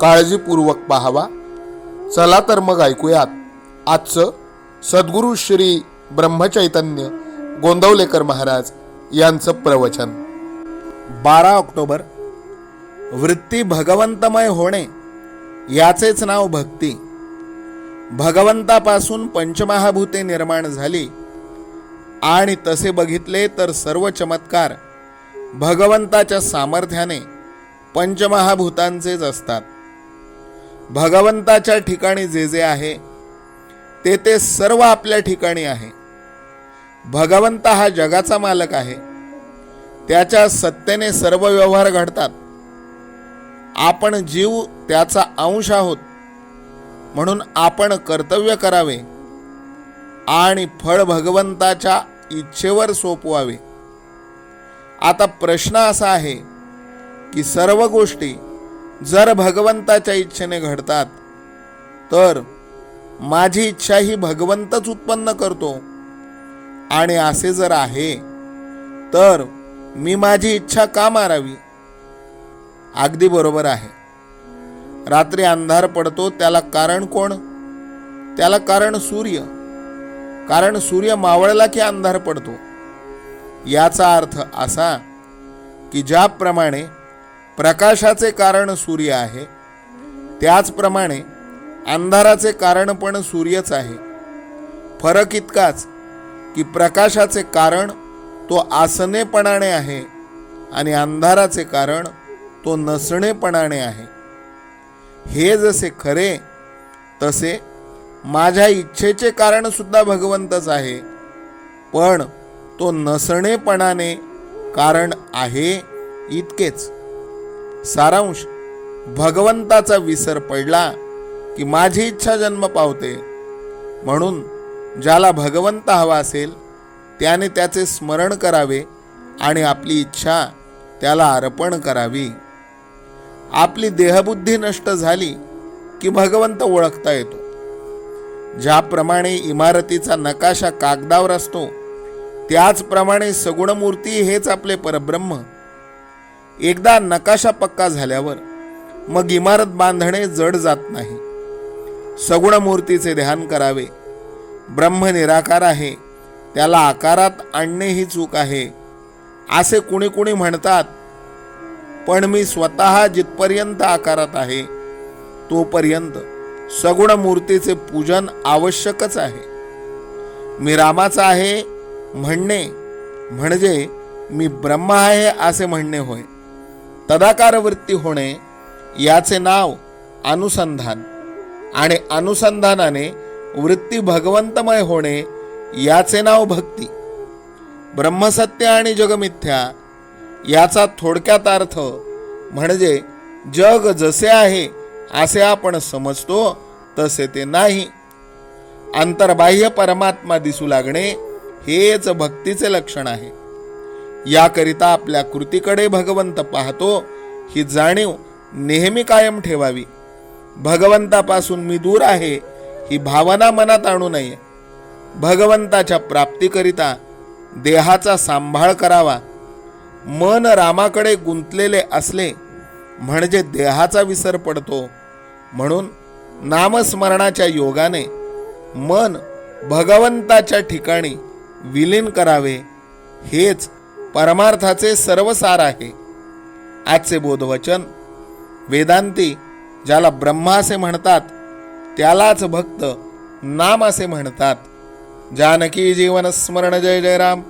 काळजीपूर्वक पाहावा. चला तर मग ऐकूयात. आजचं सद्गुरू श्री ब्रह्मचैतन्य गोंदवलेकर महाराज यांचं प्रवचन. बारा ऑक्टोबर. वृत्ती भगवंतमय होणे याचेच नाव भक्ती. भगवंतापासून पंचमहाभूते निर्माण झाली. आणि तसे बघितले तर सर्व चमत्कार भगवंताच्या सामर्थ्याने पंचमहाभूतांचेच असतात. भगवंताच्या ठिकाणी जे जे आहे ते ते सर्व आपल्या ठिकाणी आहे. भगवंत हा जगाचा मालक आहे. त्याच्या सत्तेने सर्व व्यवहार घडतात. आपण जीव त्याचा अंश आहोत. म्हणून आपण कर्तव्य करावे आणि फळ भगवंताच्या इच्छेवर सोपवावे. आता प्रश्न असा आहे की सर्व गोष्टी जर भगवंताच्या इच्छेने घडतात तर माझी इच्छा ही भगवंतच उत्पन्न करतो. आणि असे जर आहे तर मी माझी इच्छा का मारावी? अगदी बरोबर आहे. रात्री अंधार पडतो त्याला कारण कोण? त्याला कारण सूर्य. कारण सूर्य मावळला की अंधार पडतो. याचा अर्थ असा की ज्याप्रमाणे प्रकाशाचे कारण सूर्य आहे. त्याचप्रमाणे अंधाराचे कारण पण सूर्यच आहे. फरक इतकाच की प्रकाशाचे कारण तो आसनेपणाने आहे आणि अंधाराचे कारण तो नसणेपणाने आहे. हे जसे खरे तसे माझ्या इच्छेचे कारणसुद्धा भगवंतच आहे. पण तो नसणेपणाने कारण आहे इतकेच. सारांश भगवंताचा विसर पडला की माझी इच्छा जन्म पावते. म्हणून ज्याला भगवंत हवा असेल त्याने त्याचे स्मरण करावे आणि आपली इच्छा त्याला अर्पण करावी. आपली देहबुद्धी नष्ट झाली की भगवंत ओळखता येतो. ज्याप्रमाणे इमारतीचा नकाशा कागदावर असतो त्याचप्रमाणे सगुण मूर्ती हेच आपले परब्रह्म एकदा नकाशा पक्का झाल्यावर मग इमारत बांधणे जड जात नाही. सगुण मूर्तीचे ध्यान करावे. ब्रह्म निराकार आहे. त्याला आकारात आणणे ही चूक आहे. असे कुणी कुणी म्हणतात पण मी स्वतः जिथपर्यंत आकारात आहे तोपर्यंत सगुण मूर्तीचे पूजन आवश्यकच आहे. मी रामाचा आहे म्हणणे म्हणजे मी ब्रह्म आहे असे म्हणणे होय. तदाकार वृत्ती होणे याचे नाव अनुसंधान आणि अनुसंधानाने वृत्ती भगवंतमय होणे याचे नाव भक्ती. ब्रह्मसत्य आणि जगमिथ्या याचा थोडक्यात अर्थ म्हणजे जग जसे आहे असे आपण समजतो तसे ते नाही. अंतर्बाह्य परमात्मा दिसू लागणे हेच भक्तीचे लक्षण आहे. याकरिता आपल्या कृतीकडे भगवंत पाहतो ही जाणीव नेहमी कायम ठेवावी. भगवंतापासून मी दूर आहे ही भावना मनात आणू नये. भगवंताच्या प्राप्तीकरिता देहाचा सांभाळ करावा. मन रामाकडे गुंतलेले असले म्हणजे देहाचा विसर पडतो. म्हणून नामस्मरणाच्या योगाने मन भगवंताच्या ठिकाणी विलीन करावे. हेच परमार्थाचे सर्वसार आहे. आजचे बोधवचन वेदांती ज्याला ब्रह्मा असे म्हणतात त्यालाच भक्त नाम असे म्हणतात. जानकी जीवन स्मरण जय जय राम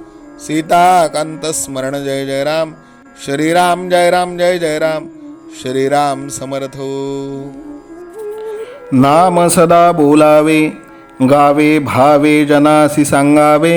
सीताकांत स्मरण जय जय राम श्रीराम जय राम जय जय राम श्रीराम समर्थो हो. नाम सदा बोलावे गावे भावे जनासी सांगावे